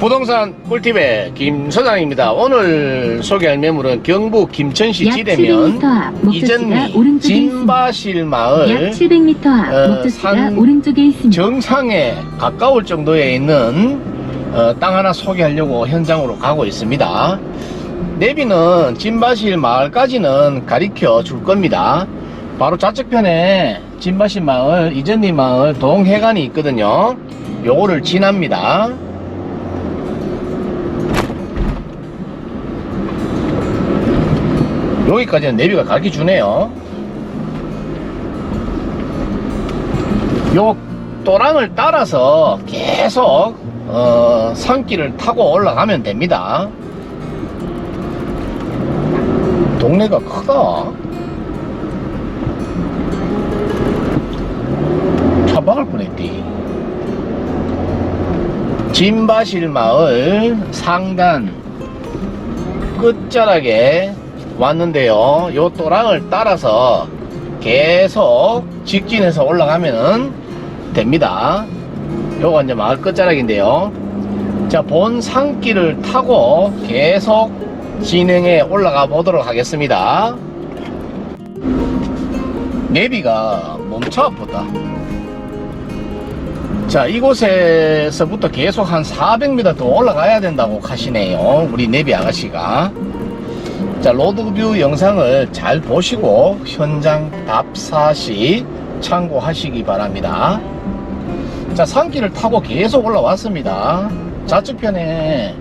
부동산 꿀팁의 김 소장입니다. 오늘 소개할 매물은 경북 김천시 약 지대면 700m 앞 목적지가 이전리. 진바실 약 마을 700m 앞 어, 산 오른쪽에 있습니다. 정상에 가까울 정도에 있는 어, 땅 하나 소개하려고 현장으로 가고 있습니다. 내비는 진바실 마을까지는 가리켜 줄 겁니다. 바로 좌측편에 진바실 마을, 이전리 마을 동해관이 있거든요. 요거를 지납니다. 여기까지는 내비가 가르쳐 주네요. 요 또랑을 따라서 계속 어, 산길을 타고 올라가면 됩니다. 동네가 크다. 차 박을 뻔했디. 진바실 마을 상단 끝자락에 왔는데요. 요 또랑을 따라서 계속 직진해서 올라가면은 됩니다. 요거 이제 마을 끝자락인데요. 자, 본 산길을 타고 계속 진행해 올라가 보도록 하겠습니다. 내비가 멈춰 아프다. 자, 이곳에서부터 계속 한 400m 더 올라가야 된다고 하시네요. 우리 내비 아가씨가. 자, 로드뷰 영상을 잘 보시고 현장 답사시 참고하시기 바랍니다. 자, 산길을 타고 계속 올라왔습니다. 좌측편에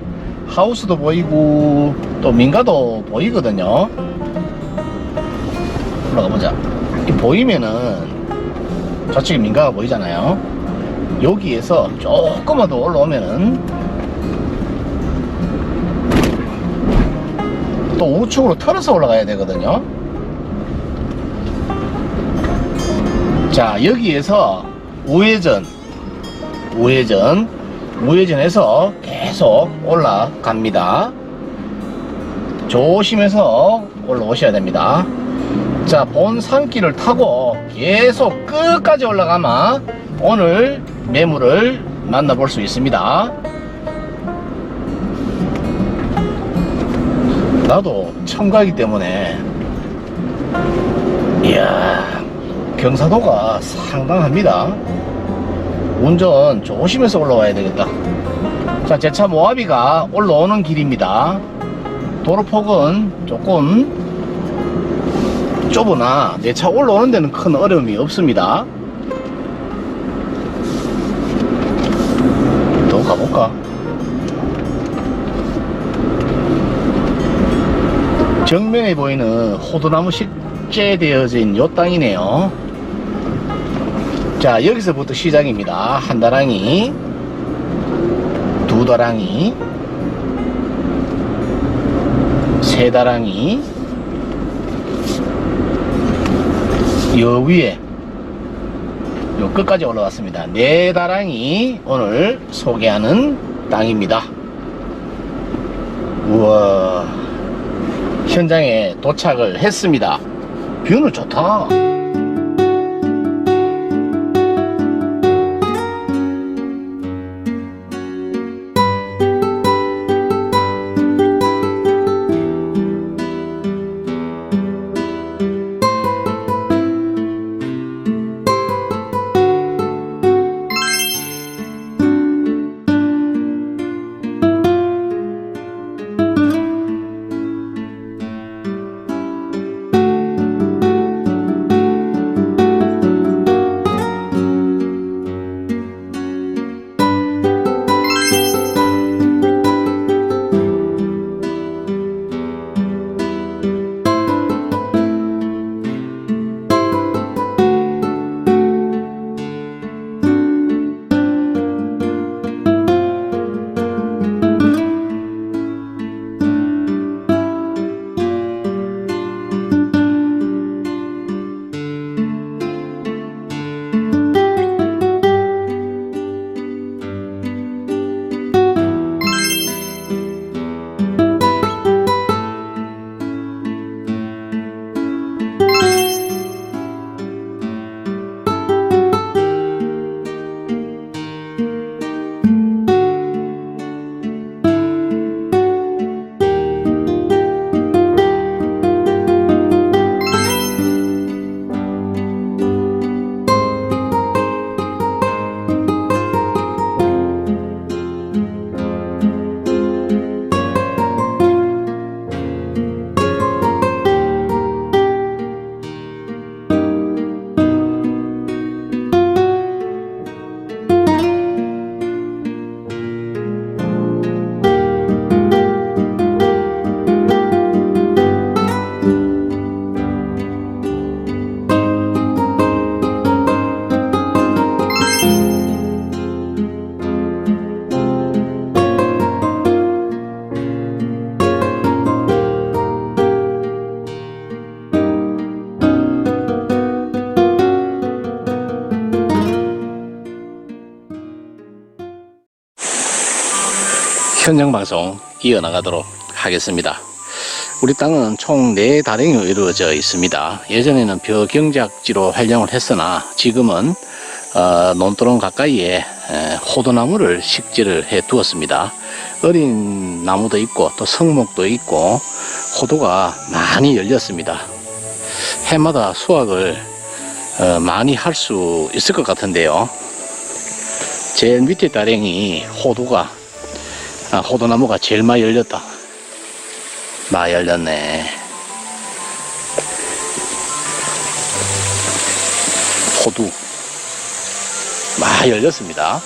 하우스도 보이고 또 민가도 보이거든요. 올라가 보자. 이 보이면은 좌측에 민가가 보이잖아요. 여기에서 조금만 더 올라오면은 또 우측으로 털어서 올라가야 되거든요. 자, 여기에서 우회전, 우회전, 우회전해서 계속 올라갑니다. 조심해서 올라오셔야 됩니다. 자, 본 산길을 타고 계속 끝까지 올라가면 오늘 매물을 만나볼 수 있습니다. 나도 가기 때문에. 이야 경사도가 상당합니다. 운전 조심해서 올라와야 되겠다. 자 제 차 모하비가 올라오는 길입니다. 도로폭은 조금 좁으나 내 차 올라오는 데는 큰 어려움이 없습니다 정면에 보이는 호두나무 식재되어진 요 땅이네요. 자, 여기서부터 시작입니다. 한 다랑이, 두 다랑이, 세 다랑이, 여 위에, 요 끝까지 올라왔습니다. 네 다랑이 오늘 소개하는 땅입니다. 우와. 현장에 도착을 했습니다. 뷰는 좋다. 현장 방송 이어나가도록 하겠습니다. 우리 땅은 총 4다랭이로 이루어져 있습니다. 예전에는 벼경작지로 활용을 했으나 지금은 어, 논두렁 가까이에 에, 호두나무를 식재를 해 두었습니다. 어린 나무도 있고 또 성목도 있고 호두가 많이 열렸습니다. 해마다 수확을 어, 많이 할 수 있을 것 같은데요. 제일 밑에 다랭이 호두가 아, 호두나무가 제일 많이 열렸다. 많이 열렸네. 호두 많이 열렸습니다.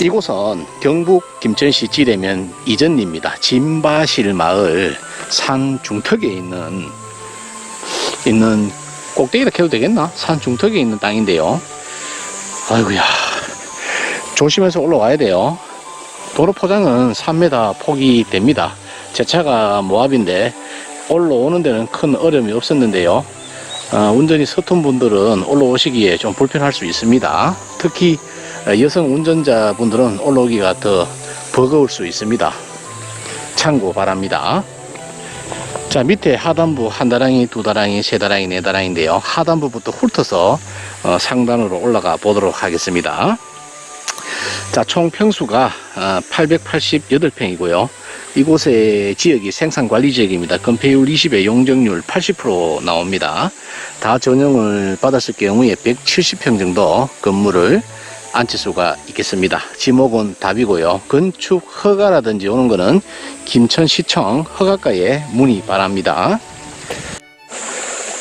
이곳은 경북 김천시 지대면 이전리입니다. 진바실 마을 산 중턱에 있는 있는 꼭대기다 캐도 되겠나? 산 중턱에 있는 땅인데요. 아이고야 조심해서 올라와야 돼요. 도로 포장은 3m 폭이 됩니다. 제 차가 모압인데 올라오는 데는 큰 어려움이 없었는데요. 어, 운전이 서툰 분들은 올라오시기에 좀 불편할 수 있습니다. 특히 어, 여성 운전자분들은 올라오기가 더 버거울 수 있습니다. 참고 바랍니다. 자 밑에 하단부 한 다랑이 두 다랑이 세 다랑이 네 다랑인데요 하단부부터 훑어서 어, 상단으로 올라가 보도록 하겠습니다 자 총 평수가 어, 888평이고요 이곳의 지역이 생산관리 지역입니다 건폐율 20에 용적률 80% 나옵니다 다 전용을 받았을 경우에 170평 정도 건물을 앉힐 수가 있겠습니다. 지목은 답이고요. 건축 허가라든지 오는 거는 김천시청 허가과에 문의 바랍니다.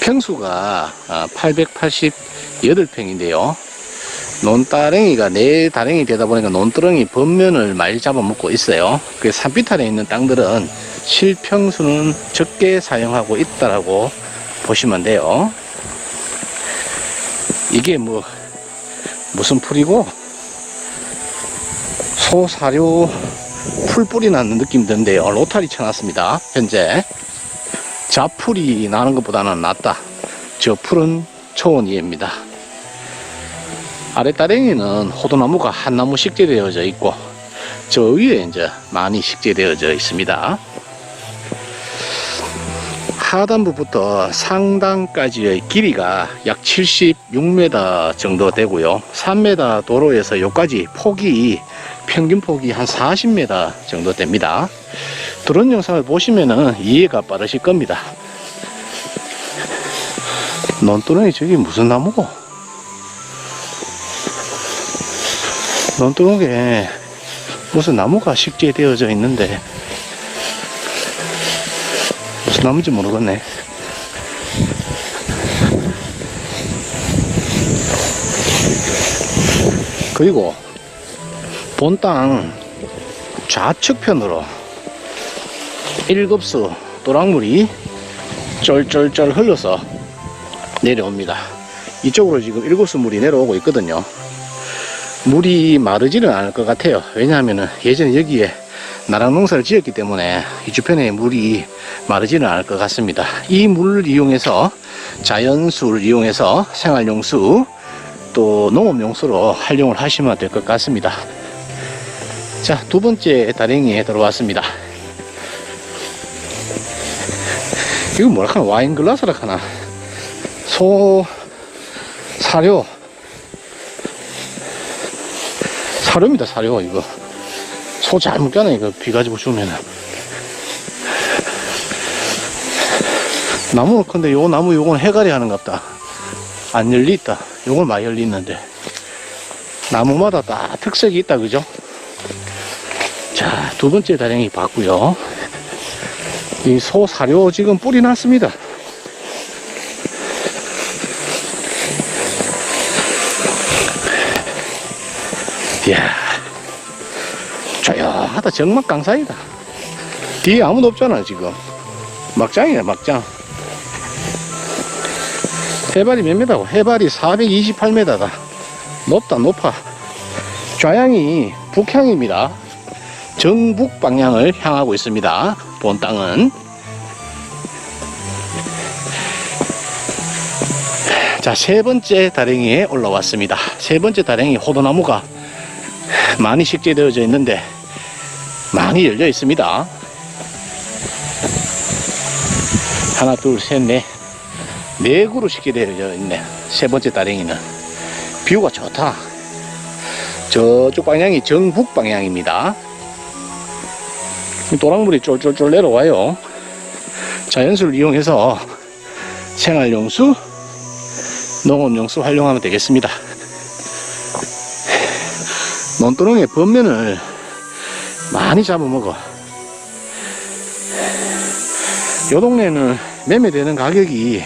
평수가 888평인데요. 논다랭이가 네 다랭이 되다 보니까 논두렁이 번면을 많이 잡아먹고 있어요. 그 산비탈에 있는 땅들은 실평수는 적게 사용하고 있다라고 보시면 돼요. 이게 뭐 무슨 풀이고? 소사료 풀뿌리 나는 느낌 드는데요. 로타리 쳐놨습니다 현재. 자풀이 나는 것보다는 낫다. 저 풀은 초원이입니다 아랫다랭이는 호두나무가 한 나무 식재되어져 있고 저 위에 이제 많이 식재되어져 있습니다 하단부부터 상단까지의 길이가 약 76m 정도 되고요. 3m 도로에서 여기까지 폭이 평균 폭이 한 40m 정도 됩니다. 드론 영상을 보시면은 이해가 빠르실 겁니다. 논두렁이 저기 무슨 나무고? 논두렁에 무슨 나무가 식재되어져 있는데 무슨 나무인지 모르겠네. 그리고 본 땅 좌측편으로 일급수 또랑물이 쫄쫄쫄 흘러서 내려옵니다. 이쪽으로 지금 일급수 물이 내려오고 있거든요. 물이 마르지는 않을 것 같아요. 왜냐하면 예전에 여기에 나랑 농사를 지었기 때문에 이 주변에 물이 마르지는 않을 것 같습니다. 이 물을 이용해서 자연수를 이용해서 생활용수 또 농업용수로 활용을 하시면 될 것 같습니다. 자, 두 번째 다랭이에 들어왔습니다. 이거 뭐라 하나? 와인 글라스라 하나? 소, 사료. 사료입니다, 사료, 이거. 소잘 먹잖아, 이거. 비 가지고 죽으면은. 나무는 큰데 요 나무 요건 해갈이 하는 갑다. 안 열리 있다. 요건 많이 열리 있는데. 나무마다 다 특색이 있다, 그죠? 자, 두 번째 다랭이 봤고요 이 소 사료 지금 뿌리 났습니다. 이야, 조용하다. 정막 강사이다. 뒤에 아무도 없잖아, 지금. 막장이네, 막장. 해발이 몇 메다고? 해발이 428m다. 높다, 높아. 좌향이 북향입니다. 정북 방향을 향하고 있습니다. 본 땅은. 자, 세 번째 다랭이에 올라왔습니다. 세 번째 다랭이 호두나무가 많이 식재되어져 있는데 많이 열려 있습니다. 하나, 둘, 셋, 넷. 네 그루 식재되어져 있네. 세 번째 따릉이는. 뷰가 좋다. 저쪽 방향이 정북 방향입니다. 도랑물이 쫄쫄쫄 내려와요. 자연수를 이용해서 생활용수, 농업용수 활용하면 되겠습니다. 논두렁의 번면을 많이 잡아먹어. 요 동네는 매매되는 가격이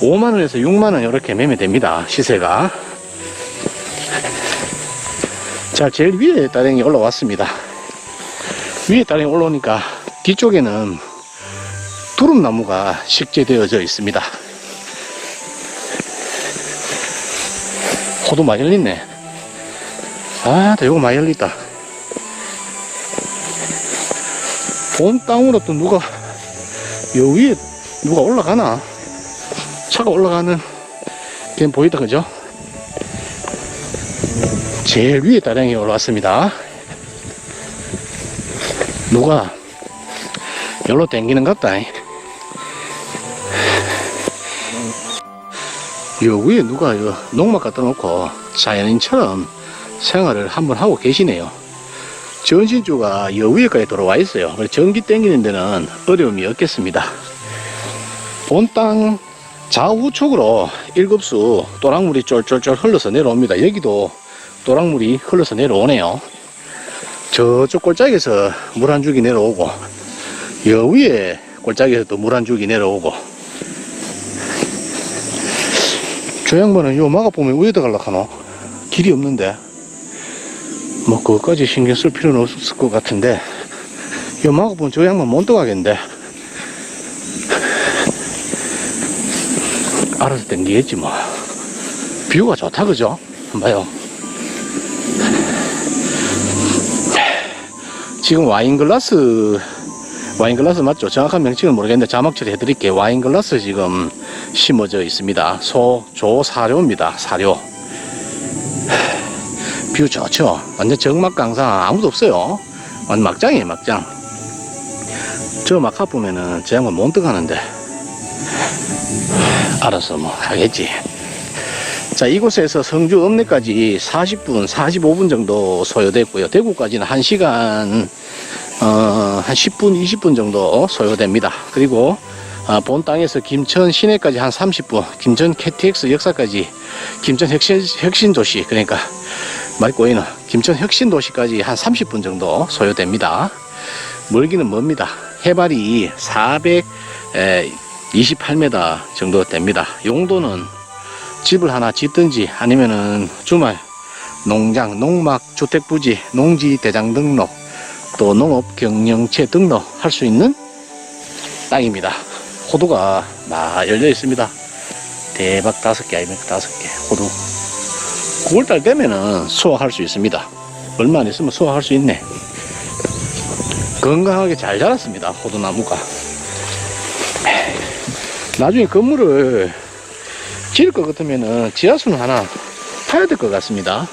5만원에서 6만원 이렇게 매매됩니다. 시세가. 자, 제일 위에 따릉이 올라왔습니다. 위에 따릉이 올라오니까 뒤쪽에는 두릅나무가 식재되어져 있습니다. 호도 많이 열렸네. 아, 나 이거 많이 열렸다. 본 땅으로 또 누가, 요 위에 누가 올라가나? 차가 올라가는 게 보이다, 그죠? 제일 위에 따릉이 올라왔습니다. 누가 열로 땡기는 것 같다. 요 위에 누가 요 농막 갖다 놓고 자연인처럼 생활을 한번 하고 계시네요. 전신주가 요 위에까지 들어와 있어요. 전기 땡기는 데는 어려움이 없겠습니다. 본 땅 좌우측으로 일급수 또랑물이 쫄쫄쫄 흘러서 내려옵니다. 여기도 또랑물이 흘러서 내려오네요. 저쪽 골짜기에서 물 한 줄기 내려오고 여 위에 골짜기에서 또 물 한 줄기 내려오고 저 양반은 요 막아보면 위에다 갈라 하노 길이 없는데 뭐 그것까지 신경 쓸 필요는 없을 것 같은데 요 막아보면 저 양반 못 들어가겠는데. 알아서 땡기겠지 뭐. 뷰가 좋다 그죠? 봐요. 지금 와인글라스 와인글라스 맞죠? 정확한 명칭은 모르겠는데 자막 처리해드릴게요. 와인글라스 지금 심어져 있습니다. 소, 조, 사료입니다. 사료 뷰 좋죠? 완전 정막 강산 아무도 없어요. 완전 막장이에요 막장. 저 막하 보면은 저 양반 못 들어가는데. 알아서 뭐 하겠지. 자 이곳에서 성주 읍내까지 40분 45분 정도 소요됐고요. 대구까지는 1시간 어, 한 10분 20분 정도 소요됩니다. 그리고 아, 본 땅에서 김천 시내까지 한 30분 김천 KTX 역사까지 김천 혁신, 혁신 도시 그러니까 말 꼬이는 김천 혁신 도시까지 한 30분 정도 소요됩니다 멀기는 멉니다 해발이 428m 정도 됩니다 용도는 집을 하나 짓든지 아니면은 주말 농장, 농막, 주택부지, 농지 대장 등록, 또 농업 경영체 등록 할 수 있는 땅입니다. 호두가 막 열려 있습니다. 대박 다섯 개 아닙니까? 다섯 개 호두. 9월달 되면은 수확할 수 있습니다. 얼마 안 있으면 수확할 수 있네. 건강하게 잘 자랐습니다. 호두나무가. 나중에 건물을 지을 것 같으면은 지하수는 하나 파야 될 것 같습니다.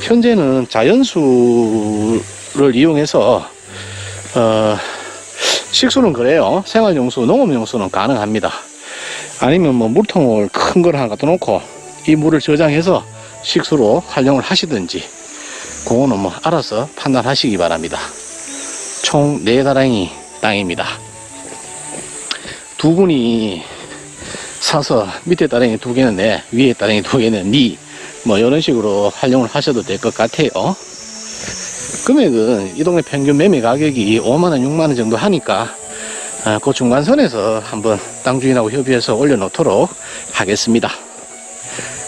현재는 자연수를 이용해서 어, 식수는 그래요. 생활용수, 농업용수는 가능합니다. 아니면 뭐 물통을 큰 걸 하나 갖다 놓고 이 물을 저장해서 식수로 활용을 하시든지 그거는 뭐 알아서 판단하시기 바랍니다. 총 4다랑이 땅입니다. 두 분이 사서 밑에 따릉이 두 개는 내, 위에 따릉이 두 개는 니, 뭐 이런 식으로 활용을 하셔도 될 것 같아요. 금액은 이 동네 평균 매매 가격이 5만원, 6만원 정도 하니까 아, 그 중간선에서 한번 땅 주인하고 협의해서 올려놓도록 하겠습니다.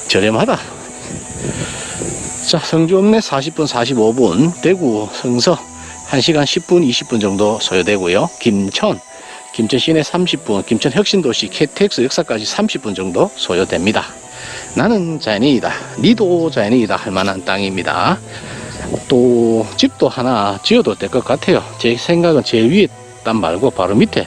저렴하다. 자, 성주 읍내 40분, 45분, 대구 성서 1시간 10분, 20분 정도 소요되고요. 김천, 김천 시내 30분, 김천 혁신도시 KTX 역사까지 30분 정도 소요됩니다. 나는 자연인이다. 니도 자연인이다. 할 만한 땅입니다. 또 집도 하나 지어도 될 것 같아요. 제 생각은 제일 위에 땅 말고 바로 밑에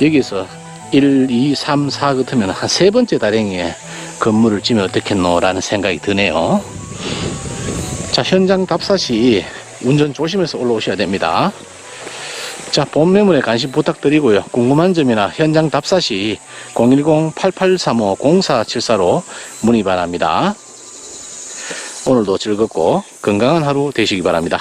여기서 1, 2, 3, 4 같으면 한 세 번째 다랭이에 건물을 지면 어떻겠노 라는 생각이 드네요. 자, 현장 답사시 운전 조심해서 올라오셔야 됩니다. 자, 본 매물에 관심 부탁드리고요. 궁금한 점이나 현장 답사시 010-8835-0474로 문의 바랍니다. 오늘도 즐겁고 건강한 하루 되시기 바랍니다.